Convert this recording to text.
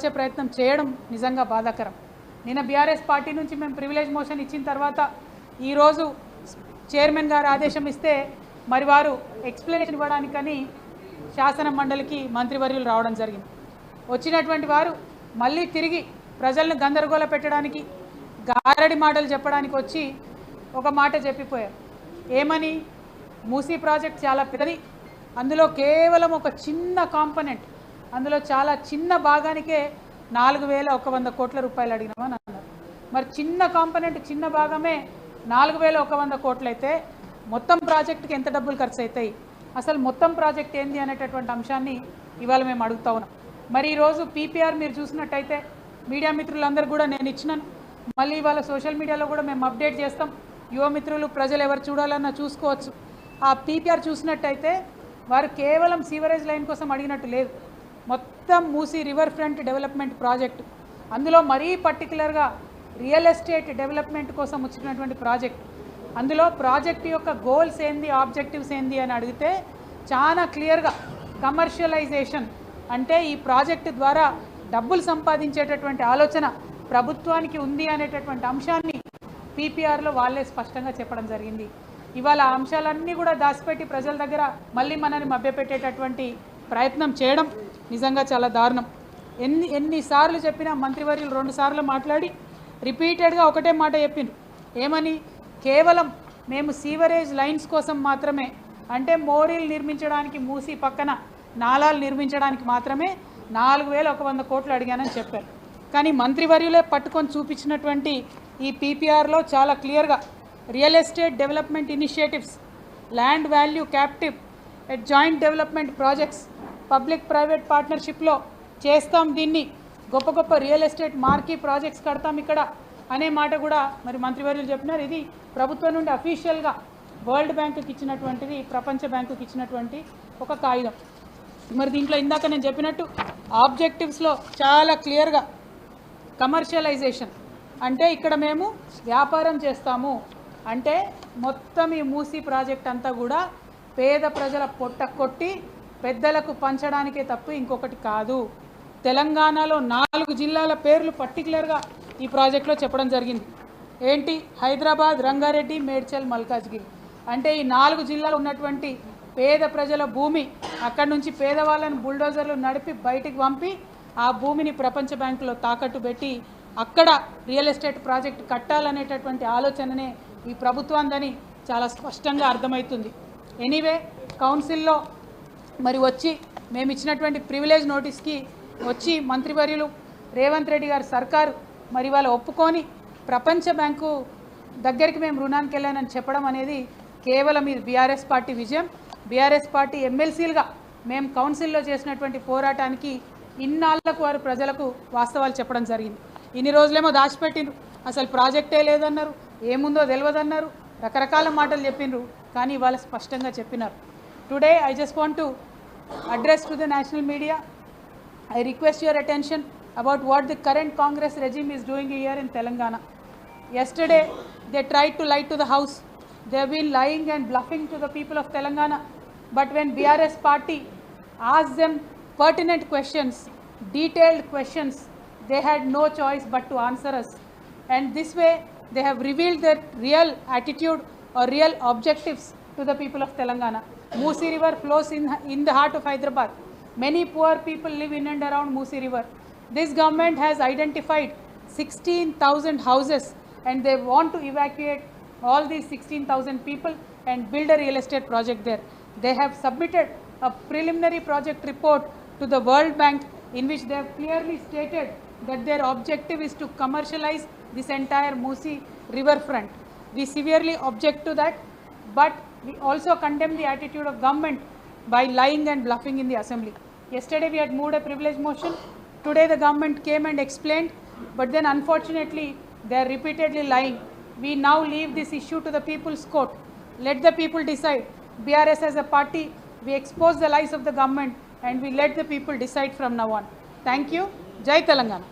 మార్చే ప్రయత్నం చేయడం నిజంగా బాధాకరం. నిన్న బీఆర్ఎస్ పార్టీ నుంచి మేము ప్రివిలేజ్ మోషన్ ఇచ్చిన తర్వాత ఈరోజు చైర్మన్ గారు ఆదేశం ఇస్తే మరి వారు ఎక్స్ప్లెనేషన్ ఇవ్వడానికని శాసన మండలికి మంత్రివర్యులు రావడం జరిగింది. వచ్చినటువంటి వారు మళ్ళీ తిరిగి ప్రజలను గందరగోళ పెట్టడానికి గారడి మాటలు చెప్పడానికి వచ్చి ఒక మాట చెప్పిపోయారు. ఏమని? మూసీ ప్రాజెక్ట్ చాలా పెద్దది. అందులో కేవలం ఒక చిన్న కాంపనెంట్ అందులో చాలా చిన్న భాగానికే నాలుగు వేల ఒక వంద కోట్ల రూపాయలు అడిగినామని అన్నారు. మరి చిన్న కాంపనెంట్ చిన్న భాగమే నాలుగు వేల ఒక వంద కోట్లయితే మొత్తం ప్రాజెక్టుకి ఎంత డబ్బులు ఖర్చు అవుతాయి అసలు మొత్తం ప్రాజెక్ట్ ఏంది అనేటటువంటి అంశాన్ని ఇవాళ మేము అడుగుతా ఉన్నాం. మరి ఈరోజు పీపీఆర్ మీరు చూసినట్టయితే మీడియా మిత్రులందరూ కూడా నేను ఇచ్చినాను. మళ్ళీ ఇవాళ సోషల్ మీడియాలో కూడా మేము అప్డేట్ చేస్తాం. యువ మిత్రులు ప్రజలు ఎవరు చూడాలన్నా చూసుకోవచ్చు. ఆ పీపీఆర్ చూసినట్టయితే వారు కేవలం సీవరేజ్ లైన్ కోసం అడిగినట్టు లేదు. మొత్తం Musi river front development project అందులో మరీ పర్టికులర్గా రియల్ ఎస్టేట్ డెవలప్మెంట్ కోసం వచ్చినటువంటి ప్రాజెక్ట్ అందులో ప్రాజెక్ట్ యొక్క గోల్స్ ఏంది ఆబ్జెక్టివ్స్ ఏంది అని అడిగితే చాలా క్లియర్గా కమర్షియలైజేషన్ అంటే ఈ ప్రాజెక్టు ద్వారా డబ్బులు సంపాదించేటటువంటి ఆలోచన ప్రభుత్వానికి ఉంది అనేటటువంటి అంశాన్ని పీపీఆర్లో వాళ్ళే స్పష్టంగా చెప్పడం జరిగింది. ఇవాళ అంశాలన్నీ కూడా దాచిపెట్టి ప్రజల దగ్గర మళ్ళీ మనల్ని మభ్యపెట్టేటటువంటి ప్రయత్నం చేయడం నిజంగా చాలా దారుణం. ఎన్ని ఎన్నిసార్లు చెప్పినా మంత్రివర్యులు రెండుసార్లు మాట్లాడి రిపీటెడ్గా ఒకటే మాట చెప్పిండ్రు ఏమని? కేవలం మేము సీవరేజ్ లైన్స్ కోసం మాత్రమే అంటే మోరీలు నిర్మించడానికి మూసి పక్కన నాలాలు నిర్మించడానికి మాత్రమే నాలుగు వేల ఒక వంద కోట్లు అడిగానని చెప్పారు. కానీ మంత్రివర్యులే పట్టుకొని చూపించినటువంటి ఈ పీపీఆర్లో చాలా క్లియర్గా real estate development initiatives land value captive joint development projects public private పార్ట్నర్షిప్లో చేస్తాం దీన్ని. గొప్ప గొప్ప రియల్ ఎస్టేట్ మార్కీ ప్రాజెక్ట్స్ కడతాం ఇక్కడ అనే మాట కూడా మరి మంత్రివర్యులు చెప్పినారు. ఇది ప్రభుత్వం నుండి అఫీషియల్గా వరల్డ్ బ్యాంకుకి ఇచ్చినటువంటిది ప్రపంచ బ్యాంకుకి ఇచ్చినటువంటి ఒక కాగితం. మరి దీంట్లో ఇందాక నేను చెప్పినట్టు ఆబ్జెక్టివ్స్లో చాలా క్లియర్గా కమర్షియలైజేషన్ అంటే ఇక్కడ మేము వ్యాపారం చేస్తాము. అంటే మొత్తం ఈ మూసీ ప్రాజెక్ట్ అంతా కూడా పేద ప్రజల పొట్ట కొట్టి పెద్దలకు పంచడానికే తప్ప ఇంకొకటి కాదు. తెలంగాణలో నాలుగు జిల్లాల పేర్లు పర్టికులర్గా ఈ ప్రాజెక్ట్లో చెప్పడం జరిగింది. ఏంటి? హైదరాబాద్ రంగారెడ్డి మేడ్చల్ మల్కాజ్గిరి. అంటే ఈ నాలుగు జిల్లాలు ఉన్నటువంటి పేద ప్రజల భూమి అక్కడి నుంచి పేదవాళ్ళని బుల్డోజర్లు నడిపి బయటికి పంపి ఆ భూమిని ప్రపంచ బ్యాంకులో తాకట్టు పెట్టి అక్కడ రియల్ ఎస్టేట్ ప్రాజెక్ట్ కట్టాలనేటటువంటి ఆలోచననే ఈ ప్రభుత్వాందని చాలా స్పష్టంగా అర్థమవుతుంది. ఎనీవే కౌన్సిల్లో మరి వచ్చి మేము ఇచ్చినటువంటి ప్రివిలేజ్ నోటీస్కి వచ్చి మంత్రివర్యులు రేవంత్ రెడ్డి గారు సర్కారు మరి వాళ్ళ ఒప్పుకొని ప్రపంచ బ్యాంకు దగ్గరికి మేము రుణానికి వెళ్ళానని చెప్పడం అనేది కేవలం ఇది బీఆర్ఎస్ పార్టీ విజయం. బీఆర్ఎస్ పార్టీ ఎమ్మెల్సీలుగా మేము కౌన్సిల్లో చేసినటువంటి పోరాటానికి ఇన్నాళ్ళకు వారు ప్రజలకు వాస్తవాలు చెప్పడం జరిగింది. ఇన్ని రోజులేమో దాచిపెట్టిండ్రు. అసలు ప్రాజెక్టే లేదన్నారు. ఏముందో తెలియదన్నారు రకరకాల మాటలు చెప్పిండ్రు. కానీ ఇవాళ స్పష్టంగా చెప్పినారు. Today I just want to address to the national media. I request your attention about what the current Congress regime is doing here in Telangana. Yesterday, they tried to lie to the House. They have been lying and bluffing to the people of Telangana. But when BRS party asked them pertinent questions, detailed questions, they had no choice but to answer us. And this way, they have revealed their real attitude or real objectives to the people of Telangana. Musi River flows in, in the heart of Hyderabad. Many poor people live in and around Musi River. This government has identified 16,000 houses and they want to evacuate all these 16,000 people and build a real estate project there. They have submitted a preliminary project report to the World Bank in which they have clearly stated that their objective is to commercialize this entire Musi riverfront. We severely object to that, but we also condemn the attitude of government by lying and bluffing in the assembly. Yesterday we had moved a privilege motion. Today the government came and explained, but then unfortunately they are repeatedly lying. We now leave this issue to the people's court. Let the people decide. BRS as a party, we expose the lies of the government and we let the people decide from now on. Thank you. Jai Telangana.